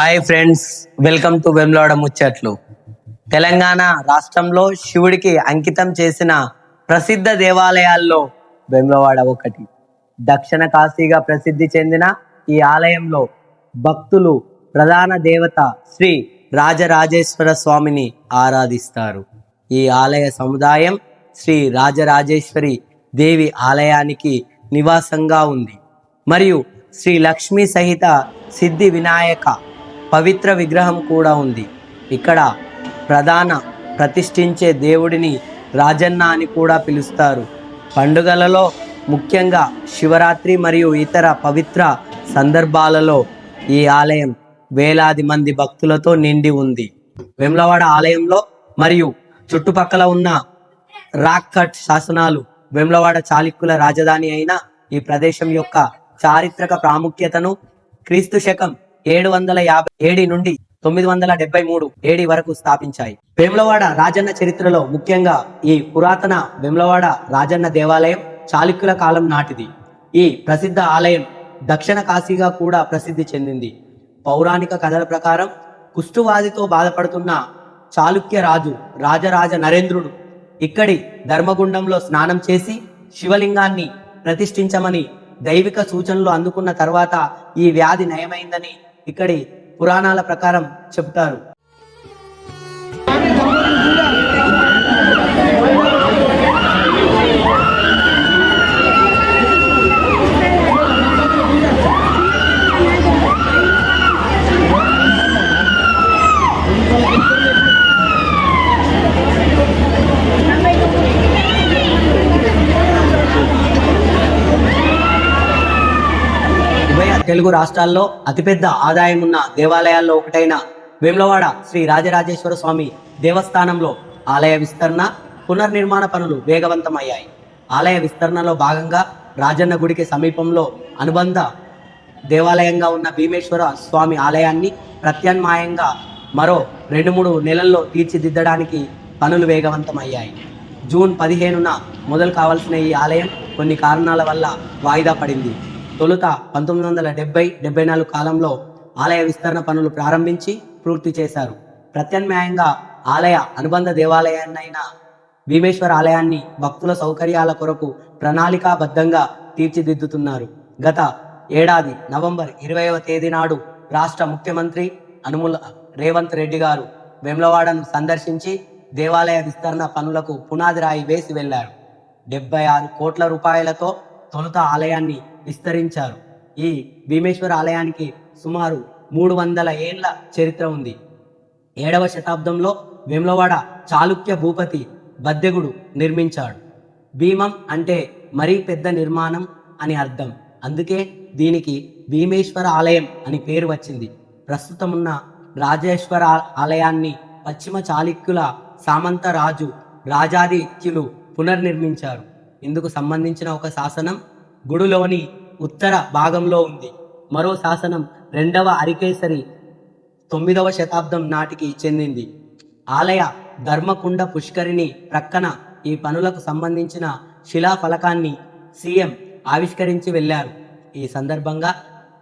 Hi friends welcome to Vemulawada ముచ్చట్లు తెలంగాణ రాష్ట్రంలో శివుడికి అంకితం చేసిన ప్రసిద్ధ దేవాలయాల్లో వెమ్లవాడ ఒకటి. దక్షిణ కాశీగా ప్రసిద్ధి చెందిన ఈ ఆలయంలో భక్తులు ప్రధాన దేవత శ్రీ రాజరాజేశ్వర స్వామిని ఆరాధిస్తారు. ఈ ఆలయ సముదాయం శ్రీ రాజరాజేశ్వరి దేవి ఆలయానికి నివాసంగా ఉంది. మరియు శ్రీ లక్ష్మీ సహిత సిద్ధి వినాయక పవిత్ర విగ్రహం కూడా ఉంది. ఇక్కడ ప్రధాన ప్రతిష్ఠించే దేవుడిని రాజన్న అని కూడా పిలుస్తారు. పండుగలలో ముఖ్యంగా శివరాత్రి మరియు ఇతర పవిత్ర సందర్భాలలో ఈ ఆలయం వేలాది మంది భక్తులతో నిండి ఉంది. వెమ్లవాడ ఆలయంలో మరియు చుట్టుపక్కల ఉన్న రాక్ కట్ శాసనాలు వెమ్లవాడ చాళుక్యుల రాజధాని అయిన ఈ ప్రదేశం యొక్క చారిత్రక ప్రాముఖ్యతను క్రీస్తు శకం ఏడు వందల యాభై ఏడి నుండి తొమ్మిది వందల డెబ్బై మూడు ఏడి వరకు స్థాపించాయి. వేములవాడ రాజన్న చరిత్రలో ముఖ్యంగా ఈ పురాతన వేములవాడ రాజన్న దేవాలయం చాళుక్యుల కాలం నాటిది. ఈ ప్రసిద్ధ ఆలయం దక్షిణ కాశీగా కూడా ప్రసిద్ధి చెందింది. పౌరాణిక కథల ప్రకారం కుష్ఠువాదితో బాధపడుతున్న చాళుక్య రాజు రాజరాజ నరేంద్రుడు ఇక్కడి ధర్మగుండంలో స్నానం చేసి శివలింగాన్ని ప్రతిష్ఠించమని దైవిక సూచనలు అందుకున్న తర్వాత ఈ వ్యాధి నయమైందని ఇక్కడి పురాణాల ప్రకారం చెబుతారు. తెలుగు రాష్ట్రాల్లో అతిపెద్ద ఆదాయం ఉన్న దేవాలయాల్లో ఒకటైన వేములవాడ శ్రీ రాజరాజేశ్వర స్వామి దేవస్థానంలో ఆలయ విస్తరణ పునర్నిర్మాణ పనులు వేగవంతమయ్యాయి. ఆలయ విస్తరణలో భాగంగా రాజన్న గుడికి సమీపంలో అనుబంధ దేవాలయంగా ఉన్న భీమేశ్వర స్వామి ఆలయాన్ని ప్రత్యామ్నాయంగా మరో రెండు మూడు నెలల్లో తీర్చిదిద్దడానికి పనులు వేగవంతమయ్యాయి. జూన్ పదిహేనున మొదలు కావాల్సిన ఈ ఆలయం కొన్ని కారణాల వల్ల వాయిదా పడింది. తొలుత పంతొమ్మిది వందల డెబ్బై డెబ్బై నాలుగు కాలంలో ఆలయ విస్తరణ పనులు ప్రారంభించి పూర్తి చేశారు. ప్రత్యామ్నాయంగా ఆలయ అనుబంధ దేవాలయాన్నైన భీమేశ్వర ఆలయాన్ని భక్తుల సౌకర్యాల కొరకు ప్రణాళికాబద్ధంగా తీర్చిదిద్దుతున్నారు. గత ఏడాది నవంబర్ ఇరవైవ తేదీ నాడు రాష్ట్ర ముఖ్యమంత్రి అనుముల రేవంత్ రెడ్డి గారు వెమ్లవాడను సందర్శించి దేవాలయ విస్తరణ పనులకు పునాది రాయి వేసి వెళ్ళారు డెబ్బై ఆరు కోట్ల రూపాయలతో తొలుత ఆలయాన్ని విస్తరించారు. ఈ భీమేశ్వర ఆలయానికి సుమారు మూడు వందల ఏళ్ళ చరిత్ర ఉంది. ఏడవ శతాబ్దంలో వేములవాడ చాళుక్య భూపతి బద్దెగుడు నిర్మించాడు. భీమం అంటే మరీ పెద్ద నిర్మాణం అని అర్థం. అందుకే దీనికి భీమేశ్వర ఆలయం అని పేరు వచ్చింది. ప్రస్తుతం ఉన్న రాజేశ్వర ఆలయాన్ని పశ్చిమ చాళుక్యుల సామంత రాజు రాజాదిత్యులు పునర్నిర్మించారు. ఇందుకు సంబంధించిన ఒక శాసనం గుడిలోని ఉత్తర భాగంలో ఉంది. మరో శాసనం రెండవ అరికేసరి తొమ్మిదవ శతాబ్దం నాటికి చెందింది. ఆలయ ధర్మకుండ పుష్కరిణి ప్రక్కన ఈ పనులకు సంబంధించిన శిలాఫలకాన్ని సీఎం ఆవిష్కరించి వెళ్ళారు. ఈ సందర్భంగా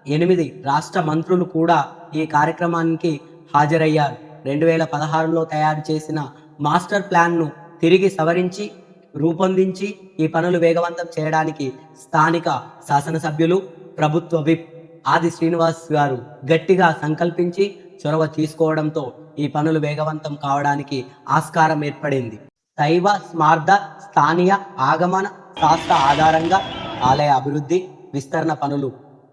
ఎనిమిది రాష్ట్ర మంత్రులు కూడా ఈ కార్యక్రమానికి హాజరయ్యారు. రెండు వేల పదహారులో తయారు చేసిన మాస్టర్ ప్లాన్ను తిరిగి సవరించి రూపొందించి ఈ పనులు వేగవంతం చేయడానికి స్థానిక శాసనసభ్యులు ప్రభుత్వ విప్ ఆది శ్రీనివాస్ గారు గట్టిగా సంకల్పించి చొరవ తీసుకోవడంతో ఈ పనులు వేగవంతం కావడానికి ఆస్కారం ఏర్పడింది. శైవ స్మార్థ స్థానియ ఆగమన శాస్త్ర ఆధారంగా ఆలయ అభివృద్ధి విస్తరణ పనులు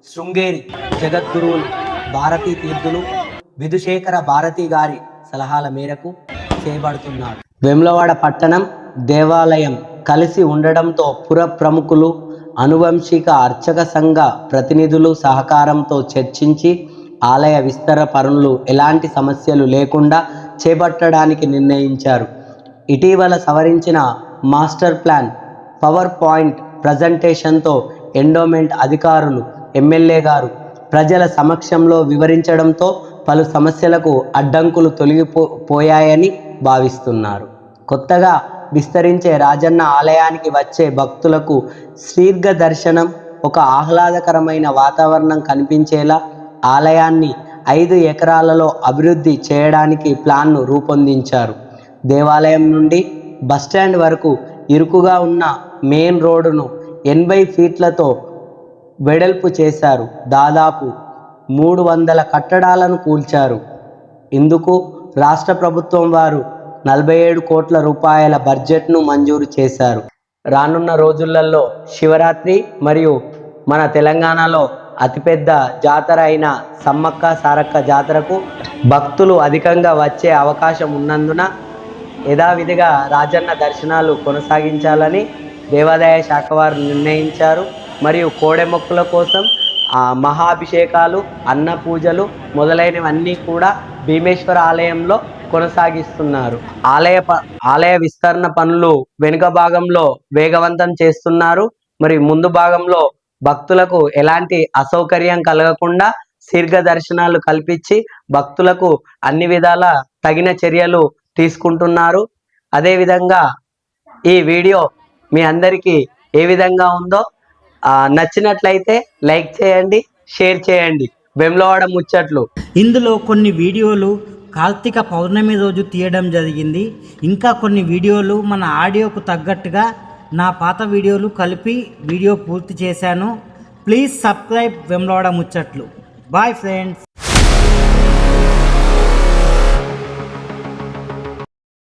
శృంగేరి జగద్గురువులు భారతీ తీర్థులు విధుశేఖర భారతి గారి సలహాల మేరకు చేయబడుతున్నారు వేములవాడ పట్టణం దేవాలయం కలిసి ఉండడంతో పుర ప్రముఖులు అనువంశిక అర్చక సంఘ ప్రతినిధులు సహకారంతో చర్చించి ఆలయ విస్తర పనులు ఎలాంటి సమస్యలు లేకుండా చేపట్టడానికి నిర్ణయించారు. ఇటీవల సవరించిన మాస్టర్ ప్లాన్ పవర్ పాయింట్ ప్రజెంటేషన్తో ఎండోమెంట్ అధికారులు ఎమ్మెల్యే గారు ప్రజల సమక్షంలో వివరించడంతో పలు సమస్యలకు అడ్డంకులు తొలగిపో పోయాయని భావిస్తున్నారు. కొత్తగా విస్తరించే రాజన్న ఆలయానికి వచ్చే భక్తులకు శీర్ఘ దర్శనం ఒక ఆహ్లాదకరమైన వాతావరణం కనిపించేలా ఆలయాన్ని ఐదు ఎకరాలలో అభివృద్ధి చేయడానికి ప్లాన్ను రూపొందించారు. దేవాలయం నుండి బస్టాండ్ వరకు ఇరుకుగా ఉన్న మెయిన్ రోడ్డును ఎనభై ఫీట్లతో వెడల్పు చేశారు. దాదాపు మూడు వందల కట్టడాలను కూల్చారు. ఇందుకు రాష్ట్ర ప్రభుత్వం వారు నలభై ఏడు కోట్ల రూపాయల బడ్జెట్ను మంజూరు చేశారు. రానున్న రోజులలో శివరాత్రి మరియు మన తెలంగాణలో అతిపెద్ద జాతర అయిన సమ్మక్క సారక్క జాతరకు భక్తులు అధికంగా వచ్చే అవకాశం ఉన్నందున యథావిధిగా రాజన్న దర్శనాలు కొనసాగించాలని దేవాదాయ శాఖ వారు నిర్ణయించారు. మరియు కోడెమొక్కుల కోసం ఆ మహాభిషేకాలు అన్న పూజలు మొదలైనవన్నీ కూడా భీమేశ్వర ఆలయంలో కొనసాగిస్తున్నారు. ఆలయ ప- ఆలయ విస్తరణ పనులు వెనుక భాగంలో వేగవంతం చేస్తున్నారు. మరి ముందు భాగంలో భక్తులకు ఎలాంటి అసౌకర్యం కలగకుండా శీర్ఘ దర్శనాలు కల్పించి భక్తులకు అన్ని విధాల తగిన చర్యలు తీసుకుంటున్నారు. అదేవిధంగా ఈ వీడియో మీ అందరికీ ఏ విధంగా ఉందో నచ్చినట్లయితే లైక్ చేయండి షేర్ చేయండి. వెమ్లవాడ ముచ్చట్లు. ఇందులో కొన్ని వీడియోలు కార్తీక పౌర్ణమి రోజు తీయడం జరిగింది. ఇంకా కొన్ని వీడియోలు మన ఆడియోకు తగ్గట్టుగా నా పాత వీడియోలు కలిపి వీడియో పూర్తి చేశాను. ప్లీజ్ సబ్స్క్రైబ్ వెంలోడ ముచ్చట్లు. Bye friends.